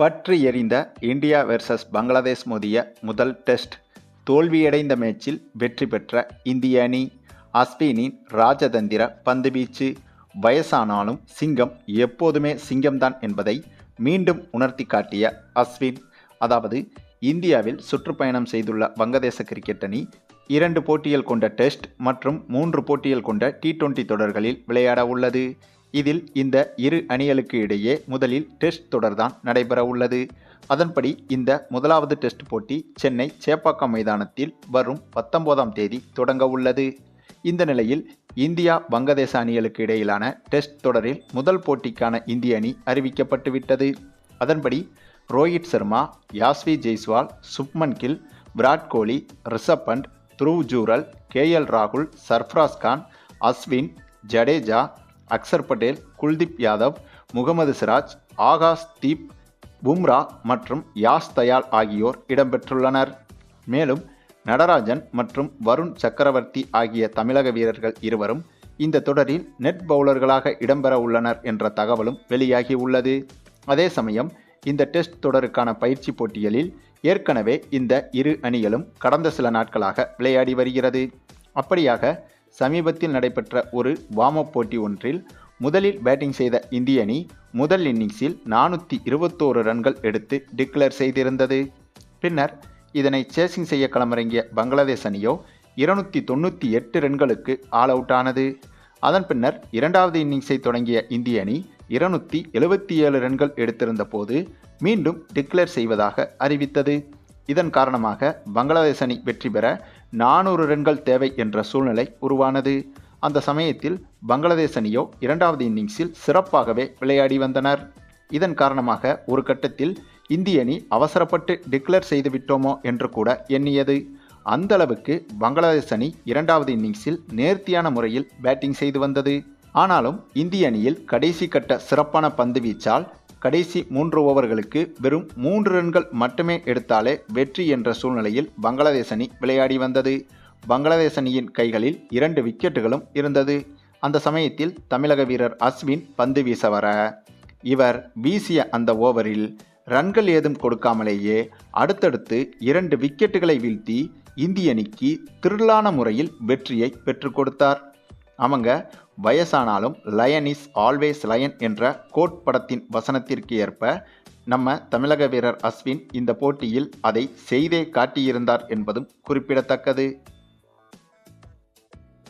பற்றி எறிந்த India versus Bangladesh மோதிய முதல் டெஸ்ட் தோல்வியடைந்த மேட்சில் வெற்றி பெற்ற இந்திய அணி அஸ்வினின் ராஜதந்திர பந்துவீச்சு. வயசானாலும் சிங்கம் எப்போதுமே சிங்கம்தான் என்பதை மீண்டும் உணர்த்தி காட்டிய அஸ்வின் அதாவது இந்தியாவில் சுற்றுப்பயணம் செய்துள்ள வங்கதேச கிரிக்கெட் அணி இரண்டு போட்டிகள் கொண்ட டெஸ்ட் மற்றும் மூன்று போட்டிகள் கொண்ட டி டுவெண்டி தொடர்களில் விளையாட உள்ளது. இதில் இந்த இரு அணிகளுக்கு இடையே முதலில் டெஸ்ட் தொடர்தான் நடைபெற உள்ளது. அதன்படி இந்த முதலாவது டெஸ்ட் போட்டி சென்னை சேப்பாக்கம் மைதானத்தில் வரும் பத்தொன்பதாம் தேதி தொடங்க உள்ளது. இந்த நிலையில் இந்தியா வங்கதேச அணிகளுக்கு இடையிலான டெஸ்ட் தொடரில் முதல் போட்டிக்கான இந்திய அணி அறிவிக்கப்பட்டுவிட்டது அதன்படி ரோஹித் சர்மா யாஸ்வி ஜெய்ஸ்வால் சுப்மன் கில் விராட் கோலி ரிஷப் பண்ட் துருவ் ஜூரல் கே எல் ராகுல் சர்ஃப்ராஸ் கான் அஸ்வின் ஜடேஜா அக்சர் பட்டேல் குல்தீப் யாதவ் முகமது சிராஜ் ஆகாஷ் தீப் பும்ரா மற்றும் யாஸ் தயால் ஆகியோர் இடம்பெற்றுள்ளனர். மேலும் நடராஜன் மற்றும் வருண் சக்கரவர்த்தி ஆகிய தமிழக வீரர்கள் இருவரும் இந்த தொடரில் நெட் பவுலர்களாக இடம்பெற உள்ளனர் என்ற தகவலும் வெளியாகி உள்ளது அதே சமயம் இந்த டெஸ்ட் தொடருக்கான பயிற்சி போட்டிகளில் ஏற்கனவே இந்த இரு அணிகளும் கடந்த சில நாட்களாக விளையாடி வருகிறது. அப்படியாக சமீபத்தில் நடைபெற்ற ஒரு வார்ம் அப் போட்டி ஒன்றில் முதலில் பேட்டிங் செய்த இந்திய அணி முதல் இன்னிங்ஸில் நானூற்றி இருபத்தோரு ரன்கள் எடுத்து டிக்ளேர் செய்திருந்தது. பின்னர் இதனை சேசிங் செய்ய களமிறங்கிய பங்களாதேஷ் அணியோ இருநூற்றி தொண்ணூற்றி எட்டு ரன்களுக்கு ஆல் அவுட் ஆனது. அதன் பின்னர் இரண்டாவது இன்னிங்ஸை தொடங்கிய இந்திய அணி இருநூற்றி எழுபத்தி ஏழு ரன்கள் எடுத்திருந்த போது மீண்டும் டிக்ளேர் செய்வதாக அறிவித்தது. இதன் காரணமாக பங்களாதேஷ் அணி வெற்றி பெற நானூறு ரன்கள் தேவை என்ற சூழ்நிலை உருவானது. அந்த சமயத்தில் பங்களாதேஷ் அணியோ இரண்டாவது இன்னிங்ஸில் சிறப்பாகவே விளையாடி வந்தனர். இதன் காரணமாக ஒரு கட்டத்தில் இந்திய அணி அவசரப்பட்டு டிக்ளேர் செய்து விட்டோமோ என்று கூட எண்ணியது. அந்த அளவுக்கு பங்களாதேஷ் அணி இரண்டாவது இன்னிங்ஸில் நேர்த்தியான முறையில் பேட்டிங் செய்து வந்தது. ஆனாலும் இந்திய அணியில் கடைசி கட்ட சிறப்பான பந்து வீச்சால் கடைசி மூன்று ஓவர்களுக்கு வெறும் மூன்று ரன்கள் மட்டுமே எடுத்தாலே வெற்றி என்ற சூழ்நிலையில் பங்களாதேஷ் அணி விளையாடி வந்தது. பங்களாதேஷ் அணியின் கைகளில் இரண்டு விக்கெட்டுகளும் இருந்தது. அந்த சமயத்தில் தமிழக வீரர் அஸ்வின் பந்து வீச வர இவர் வீசிய அந்த ஓவரில் ரன்கள் ஏதும் கொடுக்காமலேயே அடுத்தடுத்து இரண்டு விக்கெட்டுகளை வீழ்த்தி இந்திய அணிக்கு திரளான முறையில் வெற்றியை பெற்றுக் கொடுத்தார். அவங்க வயசானாலும் லயன் இஸ் ஆல்வேஸ் லயன் என்ற கோட் படத்தின் வசனத்திற்கு ஏற்ப நம்ம தமிழக வீரர் அஸ்வின் இந்த போட்டியில் அதை செய்தே காட்டியிருந்தார் என்பதும் குறிப்பிடத்தக்கது.